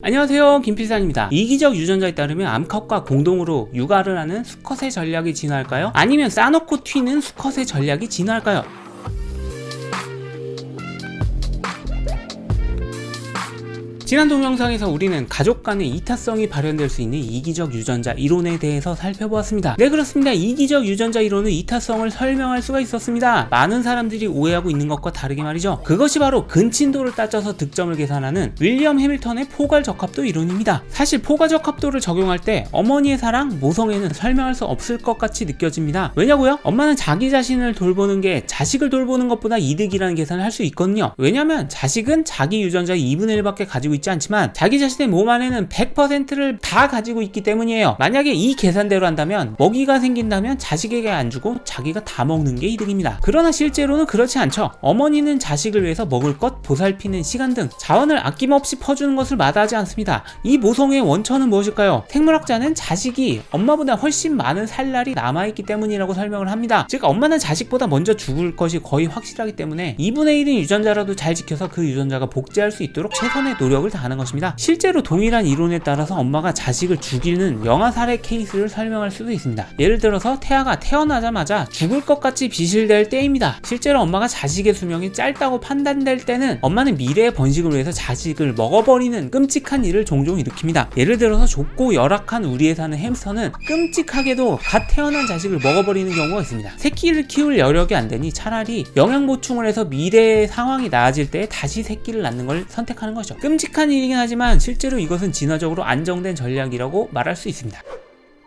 안녕하세요 김필산입니다 이기적 유전자에 따르면 암컷과 공동으로 육아를 하는 수컷의 전략이 진화할까요? 아니면 싸놓고 튀는 수컷의 전략이 진화할까요? 지난 동영상에서 우리는 가족 간의 이타성이 발현될 수 있는 이기적 유전자 이론에 대해서 살펴보았습니다. 네 그렇습니다. 이기적 유전자 이론은 이타성을 설명할 수가 있었습니다. 많은 사람들이 오해하고 있는 것과 다르게 말이죠. 그것이 바로 근친도를 따져서 득점을 계산하는 윌리엄 해밀턴의 포괄적합도 이론입니다. 사실 포괄적합도를 적용할 때 어머니의 사랑, 모성애는 설명할 수 없을 것 같이 느껴집니다. 왜냐고요? 엄마는 자기 자신을 돌보는 게 자식을 돌보는 것보다 이득이라는 계산을 할 수 있거든요. 왜냐면 자식은 자기 유전자의 2분의 1밖에 가지고 있지 않지만 자기 자신의 몸 안에는 100%를 다 가지고 있기 때문이에요. 만약에 이 계산대로 한다면 먹이가 생긴다면 자식에게 안 주고 자기가 다 먹는 게 이득입니다. 그러나 실제로는 그렇지 않죠. 어머니는 자식을 위해서 먹을 것, 보살피는 시간 등 자원을 아낌없이 퍼주는 것을 마다하지 않습니다. 이 모성의 원천은 무엇일까요? 생물학자는 자식이 엄마보다 훨씬 많은 살 날이 남아있기 때문이라고 설명을 합니다. 즉 엄마는 자식보다 먼저 죽을 것이 거의 확실하기 때문에 2분의 1인 유전자라도 잘 지켜서 그 유전자가 복제할 수 있도록 최선의 노력을 다하는 것입니다. 실제로 동일한 이론에 따라서 엄마가 자식을 죽이는 영아 살해 케이스를 설명할 수도 있습니다. 예를 들어서 태아가 태어나자마자 죽을 것 같이 비실될 때입니다. 실제로 엄마가 자식의 수명이 짧다고 판단될 때는 엄마는 미래의 번식을 위해서 자식을 먹어버리는 끔찍한 일을 종종 일으킵니다. 예를 들어서 좁고 열악한 우리에 사는 햄스터는 끔찍하게도 갓 태어난 자식을 먹어버리는 경우가 있습니다. 새끼를 키울 여력이 안 되니 차라리 영양 보충을 해서 미래의 상황이 나아질 때 다시 새끼를 낳는 걸 선택하는 거죠. 끔찍한 일이긴 하지만 실제로 이것은 진화적으로 안정된 전략이라고 말할 수 있습니다.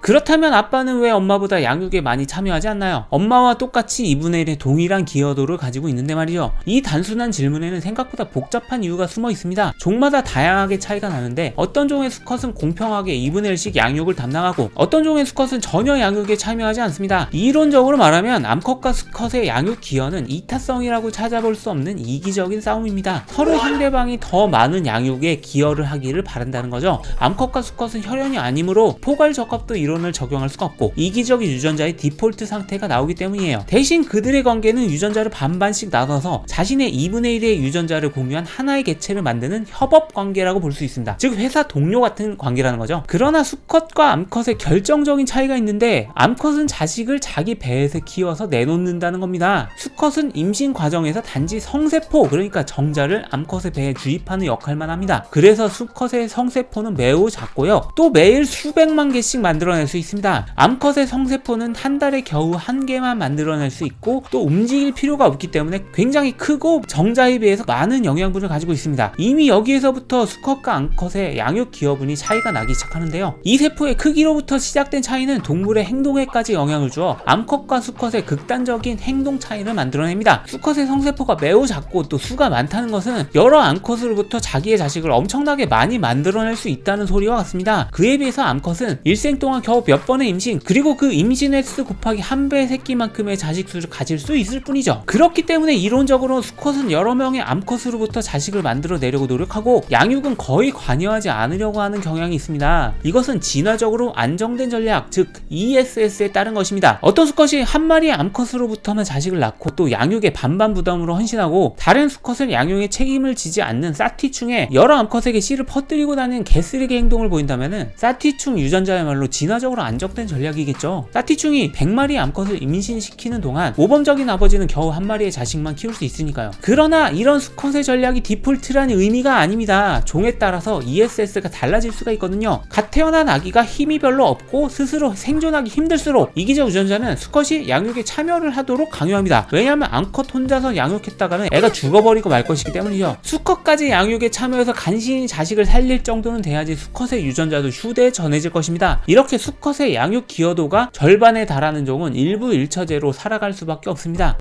그렇다면 아빠는 왜 엄마보다 양육에 많이 참여하지 않나요? 엄마와 똑같이 2분의 1의 동일한 기여도를 가지고 있는데 말이죠. 이 단순한 질문에는 생각보다 복잡한 이유가 숨어 있습니다. 종마다 다양하게 차이가 나는데 어떤 종의 수컷은 공평하게 2분의 1씩 양육을 담당하고 어떤 종의 수컷은 전혀 양육에 참여하지 않습니다. 이론적으로 말하면 암컷과 수컷의 양육 기여는 이타성이라고 찾아볼 수 없는 이기적인 싸움입니다. 서로 상대방이 더 많은 양육에 기여를 하기를 바란다는 거죠. 암컷과 수컷은 혈연이 아니므로 포괄 적합도 이 론을 적용할 수가 없고 이기적인 유전자의 디폴트 상태가 나오기 때문이에요. 대신 그들의 관계는 유전자를 반반씩 나눠서 자신의 2분의 1의 유전자를 공유한 하나의 개체를 만드는 협업 관계라고 볼 수 있습니다. 즉 회사 동료 같은 관계라는 거죠. 그러나 수컷과 암컷의 결정적인 차이가 있는데 암컷은 자식을 자기 배에서 키워서 내놓는다는 겁니다. 수컷은 임신 과정에서 단지 성세포 그러니까 정자를 암컷의 배에 주입하는 역할만 합니다. 그래서 수컷의 성세포는 매우 작고요. 또 매일 수백만 개씩 만들어낼 수 있습니다. 암컷의 성세포는 한 달에 겨우 한 개만 만들어낼 수 있고 또 움직일 필요가 없기 때문에 굉장히 크고 정자에 비해서 많은 영양분을 가지고 있습니다. 이미 여기에서부터 수컷과 암컷의 양육 기여분이 차이가 나기 시작하는데요. 이 세포의 크기로부터 시작된 차이는 동물의 행동에까지 영향을 주어 암컷과 수컷의 극단적인 행동 차이를 만들어냅니다. 수컷의 성세포가 매우 작고 또 수가 많다는 것은 여러 암컷으로부터 자기의 자식을 엄청나게 많이 만들어낼 수 있다는 소리와 같습니다. 그에 비해서 암컷은 일생 동안 겨우 몇 번의 임신 그리고 그 임신 횟수 곱하기 한 배의 새끼만큼의 자식 수를 가질 수 있을 뿐이죠. 그렇기 때문에 이론적으로 수컷은 여러 명의 암컷으로부터 자식을 만들어 내려고 노력하고 양육은 거의 관여하지 않으려고 하는 경향이 있습니다. 이것은 진화적으로 안정된 전략, 즉 ESS에 따른 것입니다. 어떤 수컷이 한 마리의 암컷으로부터만 자식을 낳고 또 양육의 반반 부담으로 헌신하고 다른 수컷은 양육에 책임을 지지 않는 사티충에 여러 암컷에게 씨를 퍼뜨리고 다니는 개쓰레기 행동을 보인다면 사티충 유전자야말로 진화 적으로 안정된 전략이겠죠. 사티충이 100마리의 암컷을 임신시키는 동안 모범적인 아버지는 겨우 한 마리의 자식만 키울 수 있으니까요. 그러나 이런 수컷의 전략이 디폴트라는 의미가 아닙니다. 종에 따라서 ESS가 달라질 수가 있거든요. 갓 태어난 아기가 힘이 별로 없고 스스로 생존하기 힘들수록 이기적 유전자는 수컷이 양육에 참여를 하도록 강요합니다. 왜냐하면 암컷 혼자서 양육했다가는 애가 죽어버리고 말 것이기 때문이죠. 수컷까지 양육에 참여해서 간신히 자식을 살릴 정도는 돼야지 수컷의 유전자도 휴대에 전해질 것입니다. 이렇게 수 컷의 양육 기여도가 절반에 달하는 종은 일부 일처제로 살아갈 수밖에 없습니다.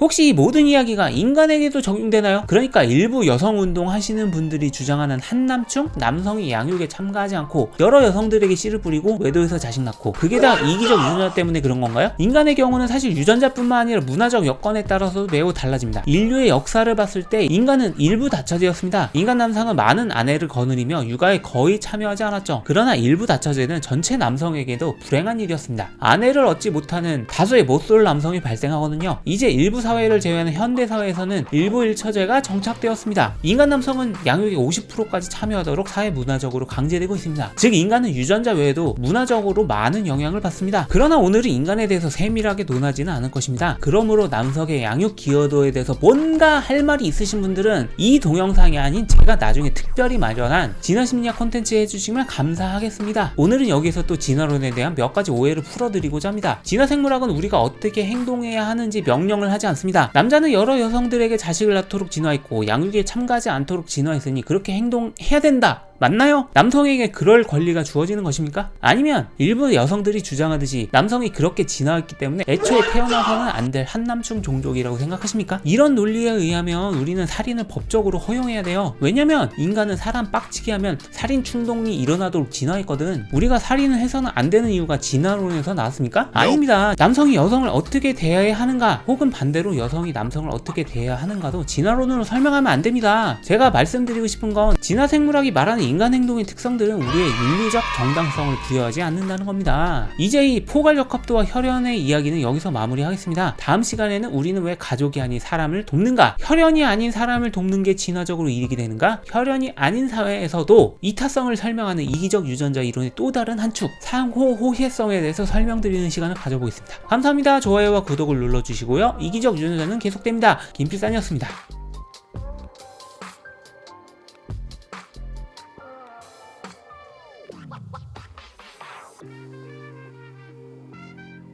혹시 이 모든 이야기가 인간에게도 적용되나요? 그러니까 일부 여성 운동 하시는 분들이 주장하는 한남충 남성이 양육에 참가하지 않고 여러 여성들에게 씨를 뿌리고 외도해서 자식 낳고 그게 다 이기적 유전자 때문에 그런 건가요? 인간의 경우는 사실 유전자뿐만 아니라 문화적 여건에 따라서도 매우 달라집니다. 인류의 역사를 봤을 때 인간은 일부 다처제였습니다. 인간 남성은 많은 아내를 거느리며 육아에 거의 참여하지 않았죠. 그러나 일부 다처제는 전체 남성에게도 불행한 일이었습니다. 아내를 얻지 못하는 다수의 못쏠 남성이 발생하거든요. 이제 일부 사회 사회를 제외하는 현대 사회에서는 일부 일처제가 정착되었습니다. 인간 남성은 양육의 50%까지 참여하도록 사회 문화적으로 강제되고 있습니다. 즉 인간은 유전자 외에도 문화적으로 많은 영향을 받습니다. 그러나 오늘은 인간에 대해서 세밀하게 논하지는 않을 것입니다. 그러므로 남성의 양육 기여도에 대해서 뭔가 할 말이 있으신 분들은 이 동영상이 아닌 제가 나중에 특별히 마련한 진화 심리학 콘텐츠 해주시면 감사하겠습니다. 오늘은 여기서 또 진화론에 대한 몇 가지 오해를 풀어드리고자 합니다. 진화 생물학은 우리가 어떻게 행동해야 하는지 명령을 하지 않습니다. 남자는 여러 여성들에게 자식을 낳도록 진화했고 양육에 참가하지 않도록 진화했으니 그렇게 행동해야 된다. 맞나요? 남성에게 그럴 권리가 주어지는 것입니까? 아니면 일부 여성들이 주장하듯이 남성이 그렇게 진화했기 때문에 애초에 태어나서는 안 될 한남충 종족이라고 생각하십니까? 이런 논리에 의하면 우리는 살인을 법적으로 허용해야 돼요. 왜냐면 인간은 사람 빡치게 하면 살인 충동이 일어나도록 진화했거든. 우리가 살인을 해서는 안 되는 이유가 진화론에서 나왔습니까? 아닙니다. 남성이 여성을 어떻게 대해야 하는가 혹은 반대로 여성이 남성을 어떻게 대해야 하는가도 진화론으로 설명하면 안 됩니다. 제가 말씀드리고 싶은 건 진화 생물학이 말하는 인간 행동의 특성들은 우리의 윤리적 정당성을 부여하지 않는다는 겁니다. 이제 이 포괄적 합도와 혈연의 이야기는 여기서 마무리하겠습니다. 다음 시간에는 우리는 왜 가족이 아닌 사람을 돕는가? 혈연이 아닌 사람을 돕는 게 진화적으로 이익이 되는가? 혈연이 아닌 사회에서도 이타성을 설명하는 이기적 유전자 이론의 또 다른 한 축, 상호 호혜성에 대해서 설명드리는 시간을 가져보겠습니다. 감사합니다. 좋아요와 구독을 눌러주시고요. 이기적 유전자는 계속됩니다. 김필산이었습니다.